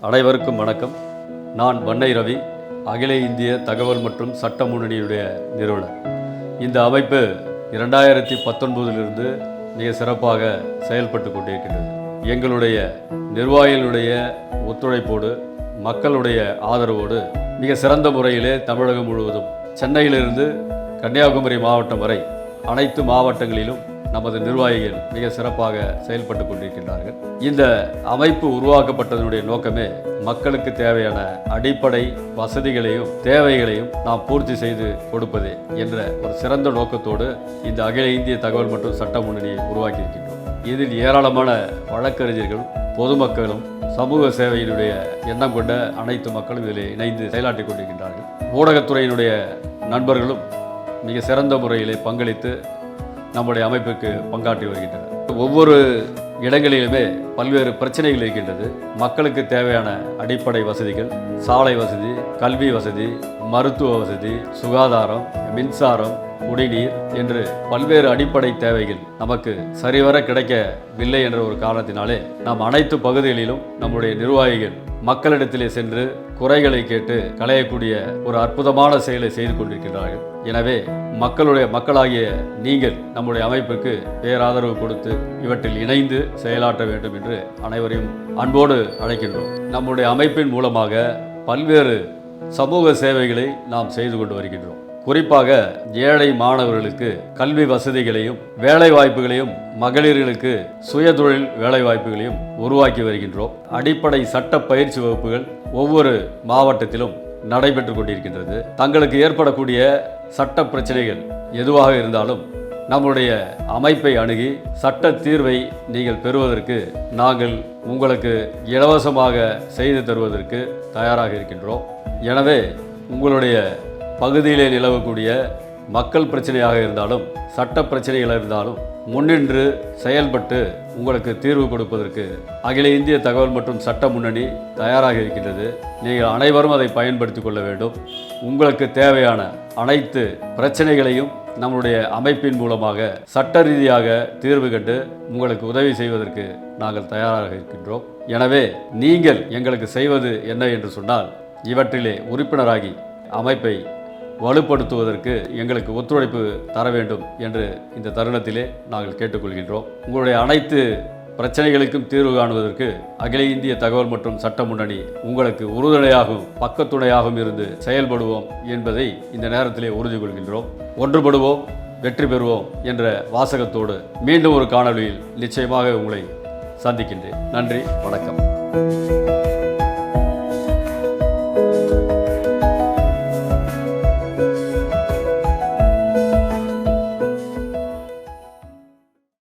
அனைவருக்கும் வணக்கம். நான் வண்ணை ரவி அகில இந்திய தகவல் மற்றும் சட்ட முன்னணியுடைய நிறுவனர். இந்த அமைப்பு இரண்டாயிரத்தி பத்தொன்பதிலிருந்து மிக சிறப்பாக செயல்பட்டு கொண்டிருக்கின்றது. எங்களுடைய நிர்வாகிகளுடைய ஒத்துழைப்போடு மக்களுடைய ஆதரவோடு மிக சிறந்த முறையிலே தமிழகம் முழுவதும் சென்னையிலிருந்து கன்னியாகுமரி மாவட்டம் வரை அனைத்து மாவட்டங்களிலும் நமது நிர்வாகிகள் மிக சிறப்பாக செயல்பட்டு கொண்டிருக்கின்றார்கள். இந்த அமைப்பு உருவாக்கப்பட்டதனுடைய நோக்கமே மக்களுக்கு தேவையான அடிப்படை வசதிகளையும் தேவைகளையும் நாம் பூர்த்தி செய்து கொடுப்பதே என்ற ஒரு சிறந்த நோக்கத்தோடு இந்த அகில இந்திய தகவல் மற்றும் சட்ட முன்னணியை உருவாக்கியிருக்கின்றோம். இதில் ஏராளமான வழக்கறிஞர்கள் பொதுமக்களும் சமூக சேவையினுடைய எண்ணம் கொண்ட அனைத்து மக்களும் இதில் இணைந்து செயலாற்றிக் கொண்டிருக்கின்றார்கள். ஊடகத்துறையினுடைய நண்பர்களும் மிக சிறந்த முறையிலே பங்களித்து நம்முடைய அமைப்புக்கு பங்காற்றி வருகின்றனர். ஒவ்வொரு இடங்களிலுமே பல்வேறு பிரச்சனைகள் இருக்கின்றது. மக்களுக்கு தேவையான அடிப்படை வசதிகள் சாலை வசதி கல்வி வசதி மருத்துவ வசதி சுகாதாரம் மின்சாரம் குடிநீர் என்று பல்வேறு அடிப்படை தேவைகள் நமக்கு சரிவர கிடைக்கவில்லை என்ற ஒரு காரணத்தினாலே நாம் அனைத்து பகுதிகளிலும் நம்முடைய நிர்வாகிகள் மக்களிடத்திலே சென்று குறைகளை கேட்டு களையக்கூடிய ஒரு அற்புதமான செயலை செய்து கொண்டிருக்கிறார்கள் எனவே மக்களுடைய மக்களாகிய நீங்கள் நம்முடைய அமைப்புக்கு பேராதரவு கொடுத்து இவற்றில் இணைந்து செயலாற்ற வேண்டும் என்று அனைவரையும் அன்போடு அழைக்கின்றோம். நம்முடைய அமைப்பின் மூலமாக பல்வேறு சமூக சேவைகளை நாம் செய்து கொண்டு வருகின்றோம். குறிப்பாக ஏழை மாணவர்களுக்கு கல்வி வசதிகளையும் வேலை வாய்ப்புகளையும் மகளிர்களுக்கு சுயதொழில் வேலை வாய்ப்புகளையும் உருவாக்கி வருகின்றோம். அடிப்படை சட்ட பயிற்சி வகுப்புகள் ஒவ்வொரு மாவட்டத்திலும் நடைபெற்று கொண்டிருக்கின்றது. தங்களுக்கு ஏற்படக்கூடிய சட்ட பிரச்சனைகள் எதுவாக இருந்தாலும் நம்முடைய அமைப்பை அணுகி சட்ட தீர்வை நீங்கள் பெறுவதற்கு நாங்கள் உங்களுக்கு இலவசமாக செய்து தருவதற்கு தயாராக இருக்கின்றோம். எனவே உங்களுடைய பகுதியிலே நிலவக்கூடிய மக்கள் பிரச்சனையாக இருந்தாலும் சட்ட பிரச்சனைகளாக இருந்தாலும் முன்னின்று செயல்பட்டு உங்களுக்கு தீர்வு கொடுப்பதற்கு அகில இந்திய தகவல் மற்றும் சட்ட முன்னணி தயாராக இருக்கின்றது. நீங்கள் அனைவரும் அதை பயன்படுத்திக் கொள்ள வேண்டும். உங்களுக்கு தேவையான அனைத்து பிரச்சனைகளையும் நம்முடைய அமைப்பின் மூலமாக சட்ட ரீதியாக தீர்வு கண்டு உங்களுக்கு உதவி செய்வதற்கு நாங்கள் தயாராக இருக்கின்றோம். எனவே நீங்கள் எங்களுக்கு செய்வது என்ன என்று சொன்னால் இவற்றிலே உறுப்பினராகி அமைப்பை வலுப்படுத்துவதற்கு எங்களுக்கு ஒத்துழைப்பு தர வேண்டும் என்று இந்த தருணத்திலே நாங்கள் கேட்டுக்கொள்கின்றோம். உங்களுடைய அனைத்து பிரச்சனைகளுக்கும் தீர்வு காணுவதற்கு அகில இந்திய தகவல் மற்றும் சட்ட முன்னணி உங்களுக்கு உறுதுணையாகவும் பக்கத்துணையாகவும் இருந்து செயல்படுவோம் என்பதை இந்த நேரத்திலே உறுதி கொள்கின்றோம் ஒன்றுபடுவோம் வெற்றி பெறுவோம் என்ற வாசகத்தோடு மீண்டும் ஒரு காணொளியில் நிச்சயமாக உங்களை சந்திக்கின்றேன். நன்றி வணக்கம்.